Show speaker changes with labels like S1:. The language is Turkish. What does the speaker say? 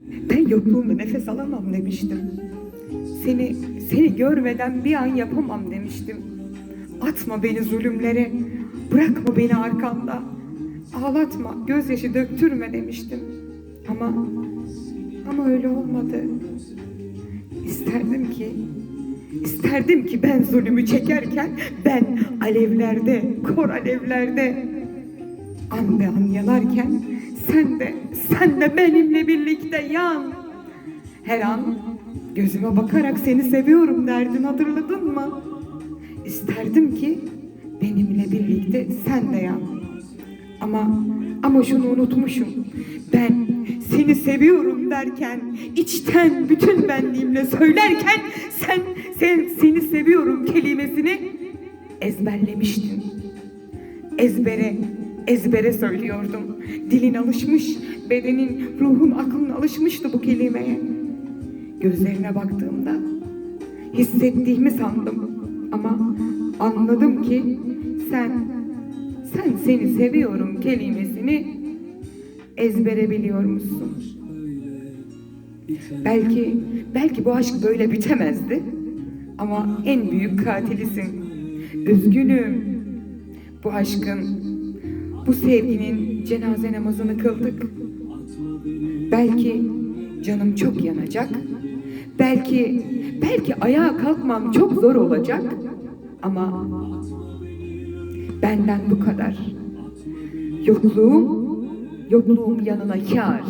S1: Ben yokluğunda nefes alamam demiştim. Seni, seni görmeden bir an yapamam demiştim. Atma beni zulümlere, bırakma beni arkanda. Ağlatma, gözyaşı döktürme demiştim. Ama, ama öyle olmadı. İsterdim ki, isterdim ki ben zulümü çekerken ben alevlerde, kor alevlerde an be an yanarken sen de, sen de benimle birlikte yan. Her an gözüme bakarak seni seviyorum derdin hatırladın mı? İsterdim ki benimle birlikte sen de yan. Ama ama şunu unutmuşum. Ben seni seviyorum derken içten bütün benliğimle söylerken sen sen seni seviyorum kelimesini ezberlemiştim. Ezbere ezbere söylüyordum. Dilin alışmış, bedenin, ruhun, aklın alışmıştı bu kelimeye. Gözlerine baktığımda hissettiğimi sandım ama anladım ki sen sen seni seviyorum kelimesini ezbere biliyormuşsun. Belki belki bu aşk böyle bitemezdi ama en büyük katilisin. Üzgünüm. Bu aşkın, bu sevginin cenaze namazını kıldık. Belki canım çok yanacak. Belki belki ayağa kalkmam çok zor olacak. Ama benden bu kadar. Yokluğum, yokluğum yanına kâr.